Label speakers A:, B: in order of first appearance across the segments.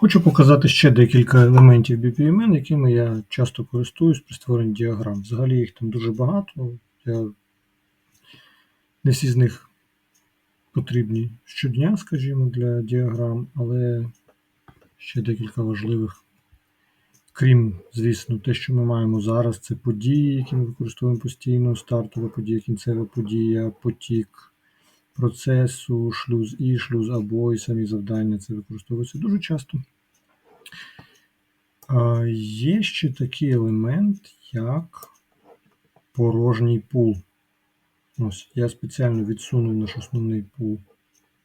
A: Хочу показати ще декілька елементів BPMN, якими я часто користуюсь при створенні діаграм. Взагалі їх там дуже багато. Я... Не всі з них потрібні щодня, скажімо, для діаграм, але ще декілька важливих. Крім, звісно, те, що ми маємо зараз, це події, які ми використовуємо постійно, стартова подія, кінцева подія, потік процесу, шлюз і, шлюз або і самі завдання це використовується дуже часто. Є ще такий елемент, як порожній пул. Ось, Я спеціально відсунув наш основний пул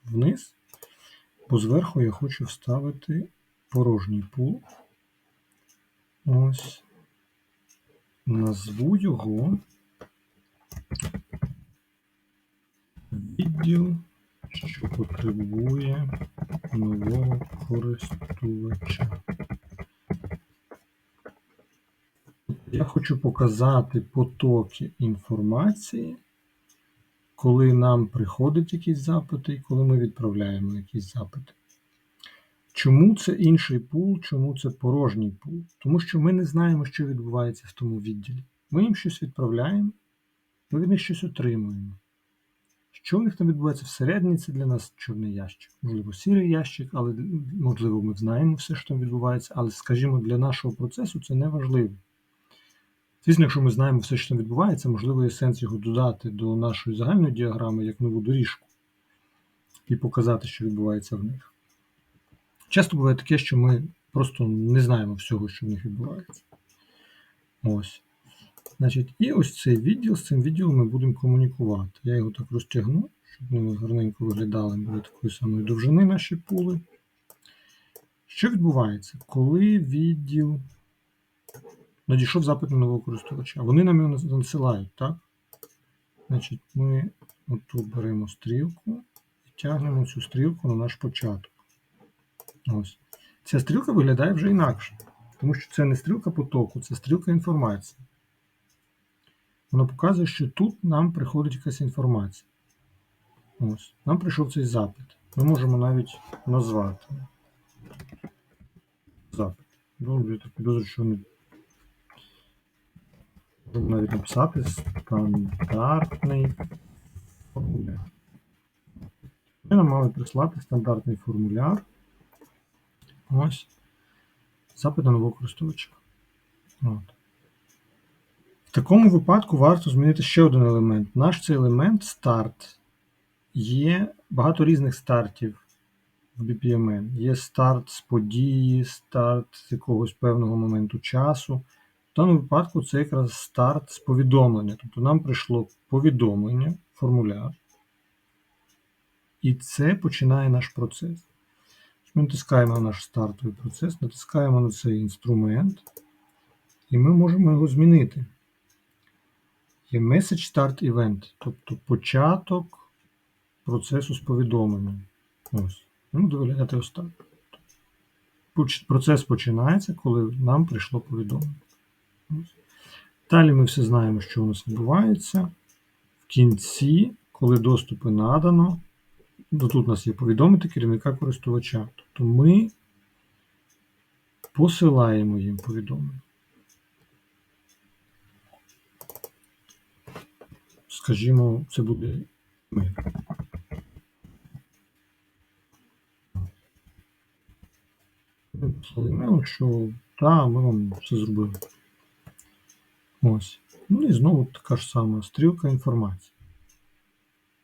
A: вниз, бо зверху я хочу вставити порожній пул. Ось. Назву його відділ, що потребує нового користувача. Я хочу показати потоки інформації, коли нам приходять якісь запити і коли ми відправляємо якісь запити. Чому це інший пул, чому це порожній пул? Тому що ми не знаємо, що відбувається в тому відділі. Ми їм щось відправляємо, ми від них щось отримуємо. Що в них там відбувається всередині, це для нас чорний ящик. Можливо, сірий ящик, але можливо, ми знаємо все, що там відбувається, але, скажімо, для нашого процесу це не важливо. Звісно, якщо ми знаємо все, що там відбувається, можливо, є сенс його додати до нашої загальної діаграми як нову доріжку і показати, що відбувається в них. Часто буває таке, що ми просто не знаємо всього, що в них відбувається. Ось. Значить, І ось цей відділ, з цим відділом ми будемо комунікувати. Я його так розтягну, щоб вони гарненько виглядали були такої самої довжини наші пули. Що відбувається, коли відділ надійшов запит на нового користувача? Вони нам його насилають, так? Значить, Ми отут беремо стрілку і тягнемо цю стрілку на наш початок. Ось. Ця стрілка виглядає вже інакше, тому що це не стрілка потоку, це стрілка інформації. Вона показує, що тут нам приходить якась інформація. Ось. Нам прийшов цей запит. Ми можемо навіть назвати запит. Добре, так підозрюю, що не можемо навіть написати стандартний формуляр. Ми нам мали прислати стандартний формуляр. Ось. Запит на нового користувача. От. Такому випадку варто змінити ще один елемент. Наш цей елемент старт. Є багато різних стартів в BPMN. Є старт з події, старт з якогось певного моменту часу. В даному випадку це якраз старт з повідомлення. Тобто нам прийшло повідомлення, формуляр. І це починає наш процес. Ми натискаємо на наш стартовий процес, натискаємо на цей інструмент, і ми можемо його змінити. Є Message Start Event, тобто початок процесу з повідомленням. Ось. Ну, довиглядати ось так. Процес починається, коли нам прийшло повідомлення. Ось. Далі ми все знаємо, що у нас відбувається. В кінці, коли доступи надано, Ну, тут у нас є повідомити керівника користувача. Тобто ми посилаємо їм повідомлення. Скажімо, це буде ми. Емейл, що так, ми вам все зробили. Ось. Ну і знову така ж сама стрілка інформації.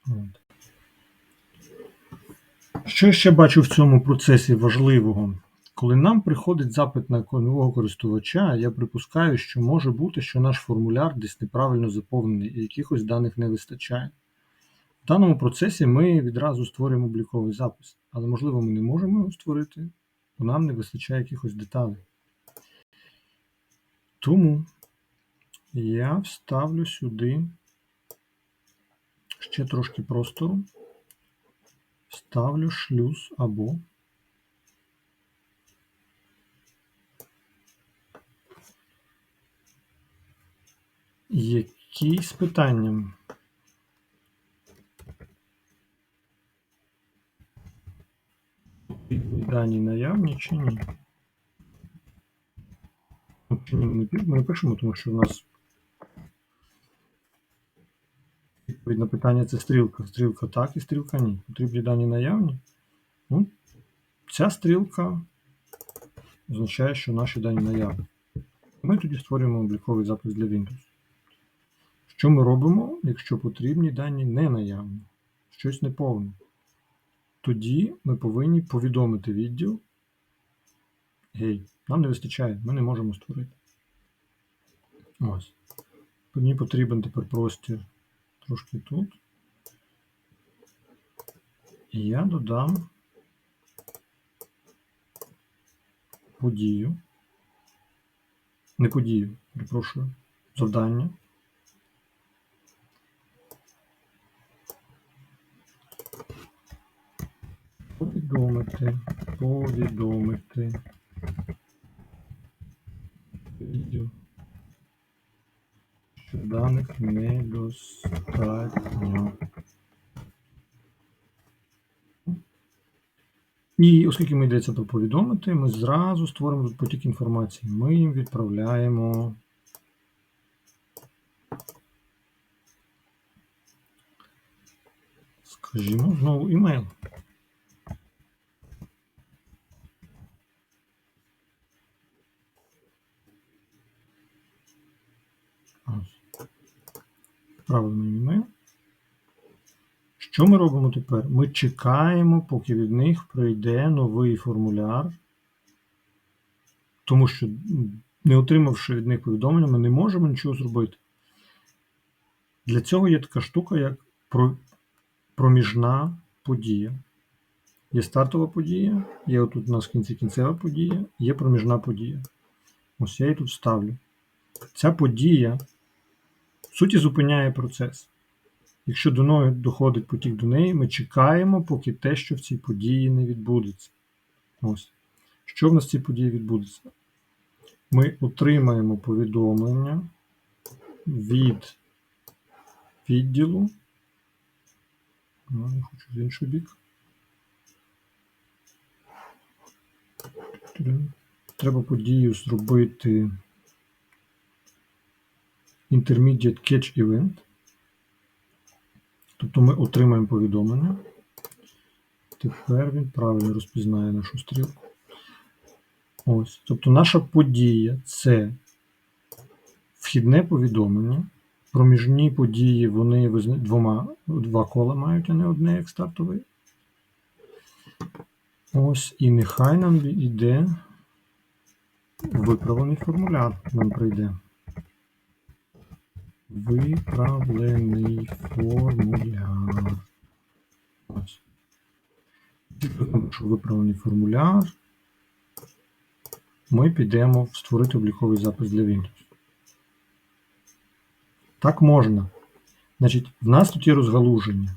A: От. Що ще бачу в цьому процесі важливого? Коли нам приходить запит на нового користувача, я припускаю, що може бути, що наш формуляр десь неправильно заповнений і якихось даних не вистачає. В даному процесі ми відразу створюємо обліковий запис, але, можливо, ми не можемо його створити, бо нам не вистачає якихось деталей. Тому я вставлю сюди ще трошки простору. Ставлю шлюз або якісь питання. Дані наявні чи ні? Ми не пишемо, тому що в нас відповідь на питання це стрілка. Стрілка так і стрілка ні. Потрібні дані наявні. Ну, ця стрілка означає, що наші дані наявні. Ми тоді створюємо обліковий запис для Windows. Що ми робимо, якщо потрібні дані не наявні? Щось неповне. Тоді ми повинні повідомити відділ. Гей, нам не вистачає, ми не можемо створити. Ось. Мені потрібен тепер простір трошки тут. І я додам подію. Не подію, перепрошую, завдання. Повідомити. Відео. Що даних недостатньо. І оскільки ми йдеться про повідомити, ми зразу створимо потік інформації. Ми їм відправляємо. Скажімо, знову імейл. Правильно імейл. Що ми робимо тепер? Ми чекаємо, поки від них прийде новий формуляр, тому що, не отримавши від них повідомлення, ми не можемо нічого зробити. Для цього є така штука, як проміжна подія. Є стартова подія, є отут у нас в кінці кінцева подія, є проміжна подія. Ось я її тут ставлю. Ця подія, суті, зупиняє процес. Якщо до неї доходить потік до неї, ми чекаємо, поки те, що в цій події не відбудеться. Ось. Що в нас в цій події відбудеться? Ми отримаємо повідомлення від відділу. Ну, я хочу в інший бік. Треба подію зробити Intermediate Catch Event. Тобто ми отримаємо повідомлення. Тепер він правильно розпізнає нашу стрілку. Ось. Тобто наша подія це вхідне повідомлення. Проміжні події вони двома, два кола мають, а не одне як стартовий. Ось, і нехай нам йде виправлений формуляр. Нам прийде. Виправлений формуляр. Ось. Виправлений формуляр. Ми підемо створити обліковий запис для Windows. Так можна. Значить, в нас тут є розгалуження.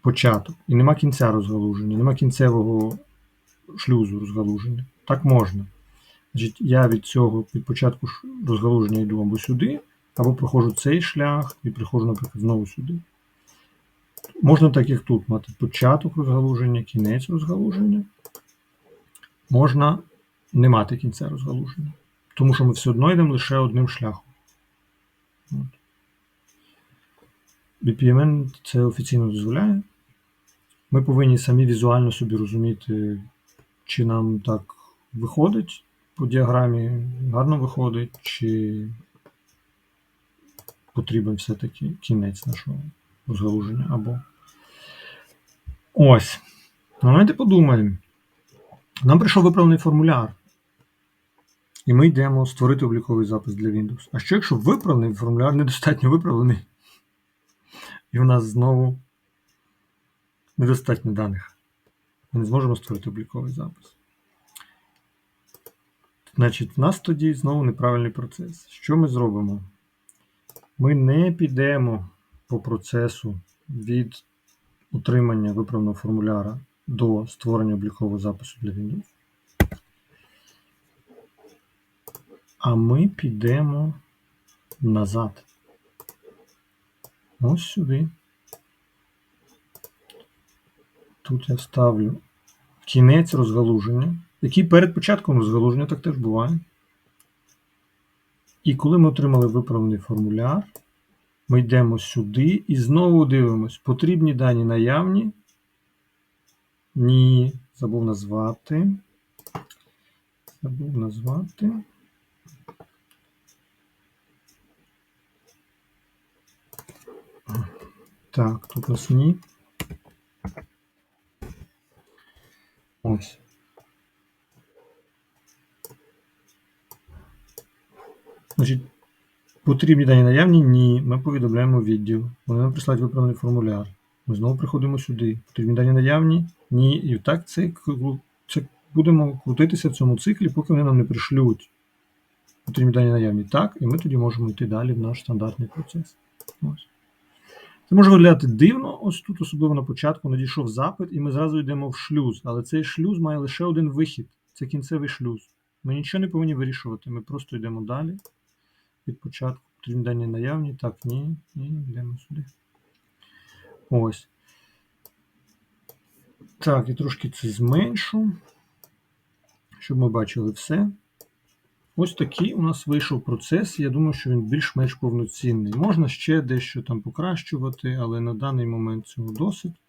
A: Початок. І нема кінця розгалуження, нема кінцевого шлюзу розгалуження. Так можна. Значить, я від цього від початку розгалуження йду або сюди, або проходжу цей шлях і приходжу, наприклад, знову сюди. Можна так, як тут, мати початок розгалуження, кінець розгалуження. Можна не мати кінця розгалуження. Тому що ми все одно йдемо лише одним шляхом. От. BPMN це офіційно дозволяє. Ми повинні самі візуально собі розуміти, чи нам так виходить по діаграмі, гарно виходить, чи потрібен все-таки кінець нашого розгалуження або. Ось. Ну, давайте подумаємо. Нам прийшов виправлений формуляр. І ми йдемо створити обліковий запис для Windows. А що якщо виправлений формуляр недостатньо виправлений? І у нас знову недостатньо даних. Ми не зможемо створити обліковий запис. Значить, в нас тоді знову неправильний процес. Що ми зробимо? Ми не підемо по процесу від утримання виправленого формуляра до створення облікового запису для Windows. А ми підемо назад. Ось сюди. Тут я ставлю кінець розгалуження, який перед початком розгалуження, так теж буває. І коли ми отримали виправлений формуляр, ми йдемо сюди і знову дивимось, потрібні дані наявні. Ні, забув назвати. Забув назвати. Так, тут нас ні. Ось. Значить, потрібні дані наявні? Ні. Ми повідомляємо відділ. Вони нам прислать виправлений формуляр. Ми знову приходимо сюди. Потрібні дані наявні? Ні. І так це, це будемо крутитися в цьому циклі, поки вони нам не пришлють. Потрібні дані наявні так, і ми тоді можемо йти далі в наш стандартний процес. Ось. Це може виглядати дивно, ось тут, особливо на початку, надійшов запит, і ми зразу йдемо в шлюз. Але цей шлюз має лише один вихід це кінцевий шлюз. Ми нічого не повинні вирішувати, ми просто йдемо далі. Від початку потрібні дані наявні, так, ні, і йдемо сюди. Ось. Так, і трошки це зменшу, щоб ми бачили все. Ось такий у нас вийшов процес. Я думаю, що він більш-менш повноцінний. Можна ще дещо там покращувати, але на даний момент цього досить.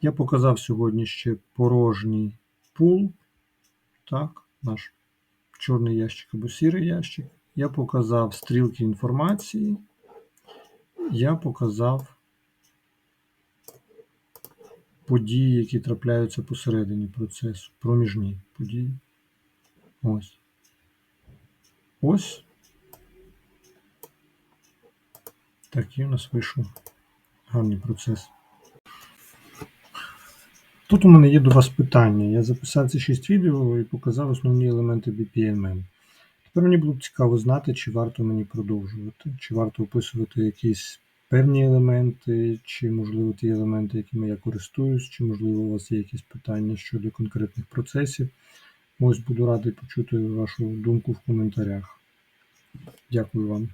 A: Я показав сьогодні ще порожній пул. Так, наш чорний ящик або сірий ящик. Я показав стрілки інформації. Я показав події, які трапляються посередині процесу, проміжні події. Ось. Ось. Такий у нас вийшов гарний процес. Тут у мене є до вас питання. Я записав ці 6 відео і показав основні елементи BPMN. Тепер мені було б цікаво знати, чи варто мені продовжувати, чи варто описувати якісь певні елементи, чи, можливо, ті елементи, якими я користуюсь, чи, можливо, у вас є якісь питання щодо конкретних процесів. Ось буду радий почути вашу думку в коментарях. Дякую вам.